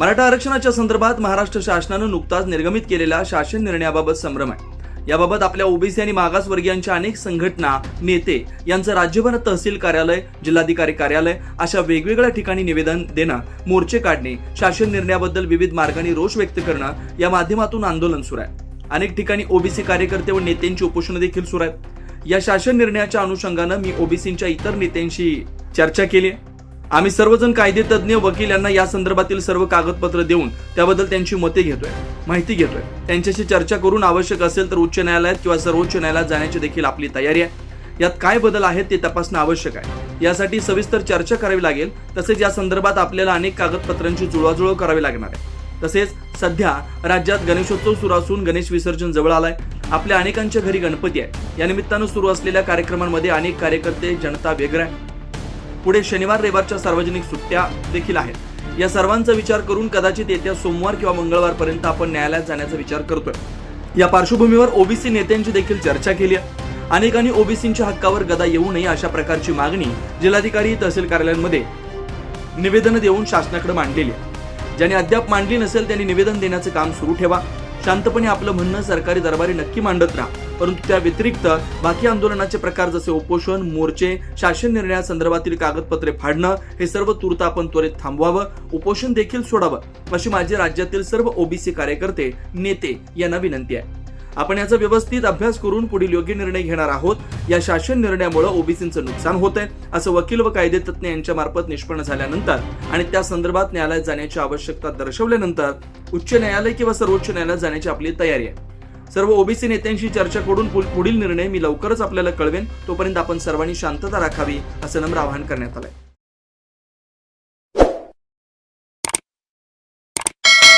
मराठा आरक्षणाच्या संदर्भात महाराष्ट्र शासनानं नुकताच निर्गमित केलेल्या शासन निर्णयाबाबत संभ्रम आहे. याबाबत आपल्या ओबीसी आणि मागासवर्गीयांच्या अनेक संघटना नेते यांचं राज्यभर तहसील कार्यालय जिल्हाधिकारी कार्यालय अशा वेगवेगळ्या ठिकाणी निवेदन देणं मोर्चे काढणे शासन निर्णयाबद्दल विविध मार्गाने रोष व्यक्त करणं या माध्यमातून आंदोलन सुरू आहे. अनेक ठिकाणी ओबीसी कार्यकर्ते व नेत्यांची उपोषणं देखील सुरू आहेत. या शासन निर्णयाच्या अनुषंगानं मी ओबीसींच्या इतर नेत्यांशी चर्चा केली आम्ही सर्वजण कायदे तज्ज्ञ वकील यांना या संदर्भातील सर्व कागदपत्र देऊन त्याबद्दल त्यांची मते घेतोय माहिती घेतोय. त्यांच्याशी चर्चा करून आवश्यक असेल तर उच्च न्यायालयात किंवा सर्वोच्च न्यायालयात जाण्याची देखील आपली तयारी आहे. यात काय बदल आहेत ते तपासणं आवश्यक आहे. यासाठी सविस्तर चर्चा करावी लागेल तसेच या संदर्भात आपल्याला अनेक कागदपत्रांची जुळवाजुळव करावी लागणार आहे. तसेच सध्या राज्यात गणेशोत्सव सुरू असून गणेश विसर्जन जवळ आलाय. आपल्या अनेकांच्या घरी गणपती आहे. या निमित्तानं सुरू असलेल्या कार्यक्रमांमध्ये अनेक कार्यकर्ते जनता वेगळ्या पुढे शनिवार रविवारच्या सार्वजनिक सुट्ट्या देखील आहेत. या सर्वांचा विचार करून कदाचित येत्या सोमवार किंवा मंगळवारपर्यंत आपण न्यायालयात जाण्याचा विचार करतोय. या पार्श्वभूमीवर ओबीसी नेत्यांची देखील चर्चा केली आहे. अनेकांनी ओबीसींच्या हक्कावर गदा येऊ नये अशा प्रकारची मागणी जिल्हाधिकारी तहसील कार्यालयांमध्ये निवेदन देऊन शासनाकडे मांडलेली आहे. ज्यांनी अद्याप मांडली नसेल त्यांनी निवेदन देण्याचं काम सुरू ठेवा. शांतपणे आपलं म्हणणं सरकारी दरबारी नक्की मांडत राहा. परंतु त्या व्यतिरिक्त बाकी आंदोलनाचे प्रकार जसे उपोषण मोर्चे शासन निर्णयासंदर्भातील कागदपत्रे फाडणं हे सर्व तूर्त आपण त्वरित थांबवावं. उपोषण देखील सोडावं. अशी माझी राज्यातील सर्व ओबीसी कार्यकर्ते नेते यांना विनंती आहे. आपण याचा व्यवस्थित अभ्यास करून पुढील योग्य निर्णय घेणार आहोत. या शासन निर्णयामुळे ओबीसींचं नुकसान होत आहे असं वकील व कायदेतज्ञ यांच्या मार्फत निष्पन्न झाल्यानंतर आणि त्या संदर्भात न्यायालयात जाण्याची आवश्यकता दर्शवल्यानंतर उच्च न्यायालय किंवा सर्वोच्च न्यायालयात जाण्याची आपली तयारी आहे. सर्व ओबीसी नेत्यांशी चर्चा करून पुढील निर्णय मी लवकरच आपल्याला कळवेन. तोपर्यंत आपण सर्वांनी शांतता राखावी असं नम्र आवाहन करण्यात आलंय.